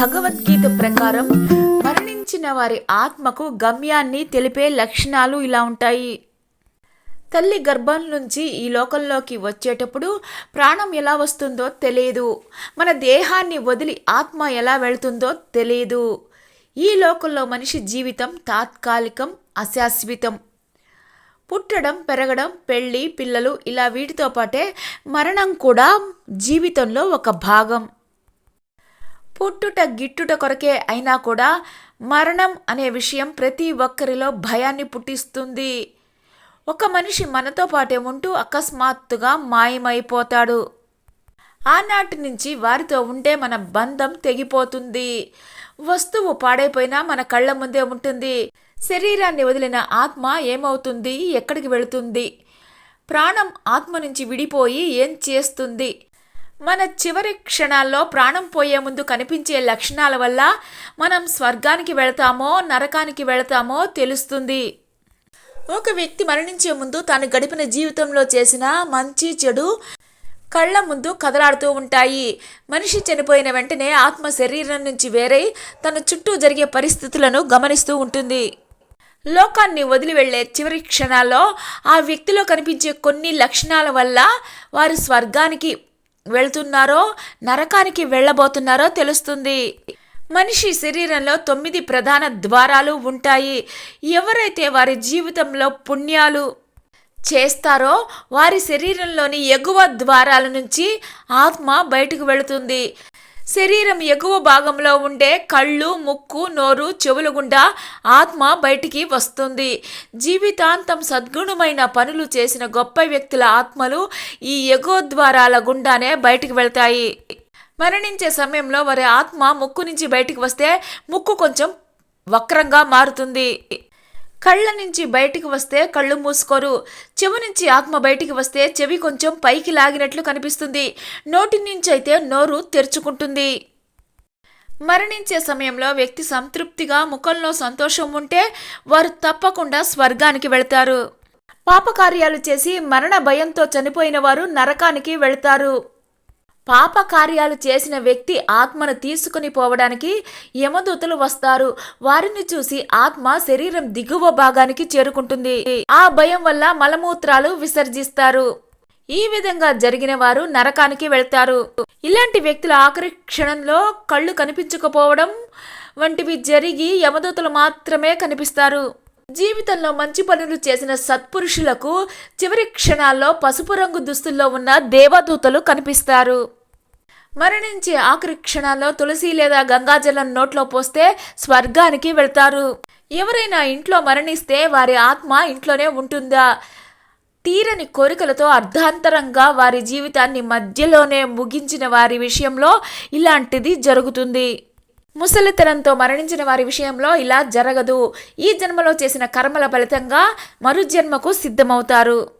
భగవద్గీత ప్రకారం మరణించిన వారి ఆత్మకు గమ్యాన్ని తెలిపే లక్షణాలు ఇలా ఉంటాయి. తల్లి గర్భం నుంచి ఈ లోకంలోకి వచ్చేటప్పుడు ప్రాణం ఎలా వస్తుందో తెలియదు. మన దేహాన్ని వదిలి ఆత్మ ఎలా వెళ్తుందో తెలియదు. ఈ లోకంలో మనిషి జీవితం తాత్కాలికం అశాశ్వతం. పుట్టడం పెరగడం పెళ్ళి పిల్లలు ఇలా వీటితో పాటే మరణం కూడా జీవితంలో ఒక భాగం. పుట్టుట గిట్టుట కొరకే అయినా కూడా మరణం అనే విషయం ప్రతి ఒక్కరిలో భయాన్ని పుట్టిస్తుంది. ఒక మనిషి మనతో పాటే ఉంటూ అకస్మాత్తుగా మాయమైపోతాడు. ఆనాటి నుంచి వారితో ఉంటే మన బంధం తెగిపోతుంది. వస్తువు పాడైపోయినా మన కళ్ళ ముందే ఉంటుంది. శరీరాన్ని వదిలిన ఆత్మ ఏమవుతుంది? ఎక్కడికి వెళుతుంది? ప్రాణం ఆత్మ నుంచి విడిపోయి ఏం చేస్తుంది? మన చివరి క్షణాల్లో ప్రాణం పోయే ముందు కనిపించే లక్షణాల వల్ల మనం స్వర్గానికి వెళతామో నరకానికి వెళతామో తెలుస్తుంది. ఒక వ్యక్తి మరణించే ముందు తాను గడిపిన జీవితంలో చేసిన మంచి చెడు కళ్ళ ముందు కదలాడుతూ ఉంటాయి. మనిషి చనిపోయిన వెంటనే ఆత్మ శరీరం నుంచి వేరై తన చుట్టూ జరిగే పరిస్థితులను గమనిస్తూ ఉంటుంది. లోకాన్ని వదిలి వెళ్ళే చివరి క్షణాల్లో ఆ వ్యక్తిలో కనిపించే కొన్ని లక్షణాల వల్ల వారు స్వర్గానికి వెళ్తున్నారో నరకానికి వెళ్ళబోతున్నారో తెలుస్తుంది. మనిషి శరీరంలో తొమ్మిది ప్రధాన ద్వారాలు ఉంటాయి. ఎవరైతే వారి జీవితంలో పుణ్యాలు చేస్తారో వారి శరీరంలోని ఎగువ ద్వారాల నుంచి ఆత్మ బయటకు వెళుతుంది. శరీరం ఎగువ భాగంలో ఉండే కళ్ళు ముక్కు నోరు చెవులు గుండా ఆత్మ బయటికి వస్తుంది. జీవితాంతం సద్గుణమైన పనులు చేసిన గొప్ప వ్యక్తుల ఆత్మలు ఈ ఎగువ ద్వారాల గుండానే బయటికి వెళ్తాయి. మరణించే సమయంలో వారి ఆత్మ ముక్కు నుంచి బయటికి వస్తే ముక్కు కొంచెం వక్రంగా మారుతుంది. కళ్ళ నుంచి బయటికి వస్తే కళ్ళు మూసుకోరు. చెవి నుంచి ఆత్మ బయటికి వస్తే చెవి కొంచెం పైకి లాగినట్లు కనిపిస్తుంది. నోటి నుంచి అయితే నోరు తెరుచుకుంటుంది. మరణించే సమయంలో వ్యక్తి సంతృప్తిగా ముఖంలో సంతోషం ఉంటే వారు తప్పకుండా స్వర్గానికి వెళతారు. పాపకార్యాలు చేసి మరణ భయంతో చనిపోయిన వారు నరకానికి వెళతారు. పాప కార్యాలు చేసిన వ్యక్తి ఆత్మను తీసుకుని పోవడానికి యమదూతలు వస్తారు. వారిని చూసి ఆత్మ శరీరం దిగువ భాగానికి చేరుకుంటుంది. ఆ భయం వల్ల మలమూత్రాలు విసర్జిస్తారు. ఈ విధంగా జరిగిన వారు నరకానికి వెళ్తారు. ఇలాంటి వ్యక్తుల ఆఖరి క్షణంలో కళ్ళు కనిపించకపోవడం వంటివి జరిగి యమదూతలు మాత్రమే కనిపిస్తారు. జీవితంలో మంచి పనులు చేసిన సత్పురుషులకు చివరి క్షణాల్లో పసుపు రంగు దుస్తుల్లో ఉన్న దేవదూతలు కనిపిస్తారు. మరణించే ఆఖరి క్షణాల్లో తులసి లేదా గంగాజలం నోట్లో పోస్తే స్వర్గానికి వెళ్తారు. ఎవరైనా ఇంట్లో మరణిస్తే వారి ఆత్మ ఇంట్లోనే ఉంటుందా? తీరని కోరికలతో అర్ధాంతరంగా వారి జీవితాన్ని మధ్యలోనే ముగించిన వారి విషయంలో ఇలాంటిది జరుగుతుంది. ముసలితనంతో మరణించిన వారి విషయంలో ఇలా జరగదు. ఈ జన్మలో చేసిన కర్మల ఫలితంగా మరు జన్మకు సిద్ధమవుతారు.